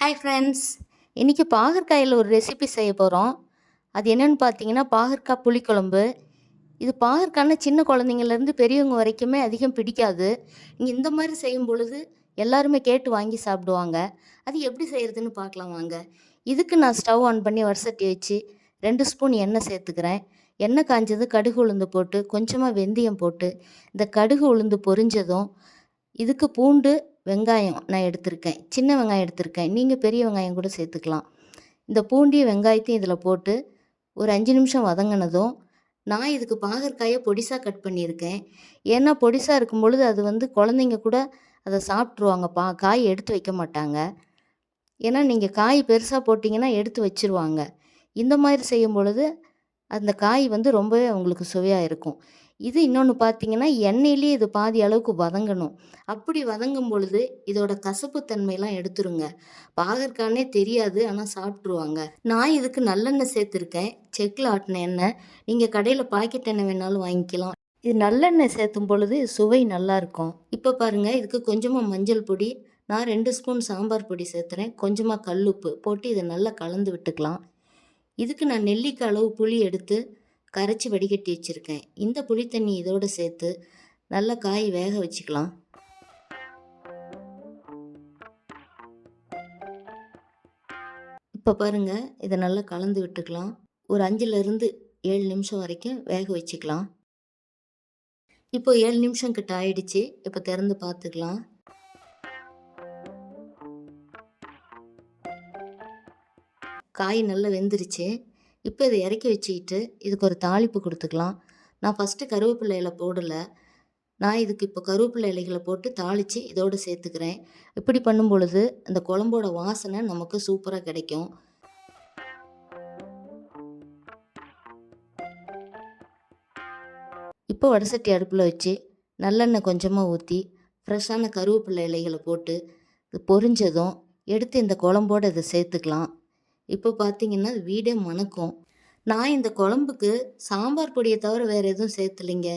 Hi friends இன்றைக்கி பாகற்காயில் ஒரு recipe செய்ய போகிறோம் அது என்னென்னு பார்த்தீங்கன்னா பாகற்காய் புளிக்குழம்பு. இது பாகற்காய்னா சின்ன குழந்தைங்கள்லேருந்து பெரியவங்க வரைக்குமே அதிகம் பிடிக்காது. இங்கே இந்த மாதிரி செய்யும் பொழுது எல்லாருமே கேட்டு வாங்கி சாப்பிடுவாங்க. அது எப்படி செய்கிறதுன்னு பார்க்கலாம் வாங்க. இதுக்கு நான் ஸ்டவ் ஆன் பண்ணி வடசட்டி வச்சு ரெண்டு ஸ்பூன் எண்ணெய் சேர்த்துக்கிறேன். எண்ணெய் காஞ்சது கடுகு உளுந்து போட்டு கொஞ்சமாக வெந்தயம் போட்டு இந்த கடுகு உளுந்து பொரிஞ்சதும் இதுக்கு பூண்டு வெங்காயம் நான் எடுத்திருக்கேன். சின்ன வெங்காயம் எடுத்திருக்கேன். நீங்கள் பெரிய வெங்காயம் கூட சேர்த்துக்கலாம். இந்த பூண்டிய வெங்காயத்தையும் இதில் போட்டு ஒரு அஞ்சு நிமிஷம் வதங்கினதும் நான் இதுக்கு பாகற்காயை பொடிசாக கட் பண்ணியிருக்கேன். ஏன்னா பொடிசாக இருக்கும் பொழுது அது வந்து குழந்தைங்க கூட அதை சாப்பிட்ருவாங்க பா காய் எடுத்து வைக்க மாட்டாங்க. ஏன்னா நீங்கள் காய் பெருசாக போட்டிங்கன்னா எடுத்து வச்சுருவாங்க. இந்த மாதிரி செய்யும் பொழுது அந்த காய் வந்து ரொம்பவே உங்களுக்கு சுவையாக இருக்கும். இது இன்னொன்று பார்த்தீங்கன்னா எண்ணெயிலே இது பாதி அளவுக்கு வதங்கணும். அப்படி வதங்கும் பொழுது இதோட கசப்புத்தன்மையெல்லாம் எடுத்துருங்க. பாகற்கானே தெரியாது ஆனால் சாப்பிட்ருவாங்க நான் இதுக்கு நல்லெண்ணெய் சேர்த்துருக்கேன். செக்கில் ஆட்டின எண்ணெய். நீங்கள் கடையில் பாக்கெட் எண்ணெய் வேணாலும் வாங்கிக்கலாம். இது நல்லெண்ணெய் சேர்த்தும் பொழுது சுவை நல்லாயிருக்கும் இப்போ பாருங்கள் இதுக்கு கொஞ்சமாக மஞ்சள் பொடி நான் ரெண்டு ஸ்பூன் சாம்பார் பொடி சேர்த்துறேன். கொஞ்சமாக கல்லுப்பு போட்டு இதை நல்லா கலந்து விட்டுக்கலாம். இதுக்கு நான் நெல்லிக்காய் அளவு புளி எடுத்து கரைச்சி வடிகட்டி வச்சுருக்கேன். இந்த புளி தண்ணி இதோடு சேர்த்து நல்லா காய் வேக வச்சுக்கலாம். இப்போ பாருங்கள் இதை நல்லா கலந்து விட்டுக்கலாம். ஒரு அஞ்சுலேருந்து ஏழு நிமிஷம் வரைக்கும் வேக வச்சுக்கலாம். இப்போ ஏழு நிமிஷம் கிட்ட ஆயிடுச்சு. இப்போ திறந்து பார்த்துக்கலாம் காய் நல்லா வெந்துருச்சு. இப்போ இதை இறக்கி வச்சுக்கிட்டு இதுக்கு ஒரு தாளிப்பு கொடுத்துக்கலாம். நான் ஃபஸ்ட்டு கருவேப்பிலை இலை போடலை. நான் இதுக்கு இப்போ கருவேப்பிலை இலைகளை போட்டு தாளித்து இதோடு சேர்த்துக்கிறேன். இப்படி பண்ணும் பொழுது அந்த குழம்போட வாசனை நமக்கு சூப்பராக கிடைக்கும். இப்போ வடசட்டி அடுப்பில் வச்சு நல்லெண்ணெய் கொஞ்சமாக ஊற்றி ஃப்ரெஷ்ஷான கருவேப்பிலை இலைகளை போட்டு இது பொரிஞ்சதும் எடுத்து இந்த குழம்போடு இதை சேர்த்துக்கலாம். இப்போ பார்த்தீங்கன்னா வீடே மணக்கும். நான் இந்த குழம்புக்கு சாம்பார் பொடியை தவிர வேறு எதுவும் சேர்த்துலிங்க.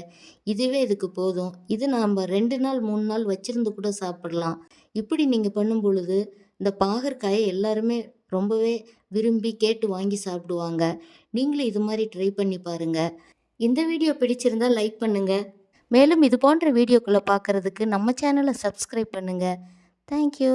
இதுவே இதுக்கு போதும். இது நாம் ரெண்டு நாள் மூணு நாள் வச்சுருந்து கூட சாப்பிடலாம். இப்படி நீங்கள் பண்ணும் பொழுது இந்த பாகற்காயை எல்லாருமே ரொம்பவே விரும்பி கேட்டு வாங்கி சாப்பிடுவாங்க. நீங்களும் இது மாதிரி ட்ரை பண்ணி பாருங்கள் இந்த வீடியோ பிடிச்சிருந்தா லைக் பண்ணுங்கள் மேலும் இது போன்ற வீடியோக்களை பார்க்குறதுக்கு நம்ம சேனலை சப்ஸ்கிரைப் பண்ணுங்கள் தேங்க்யூ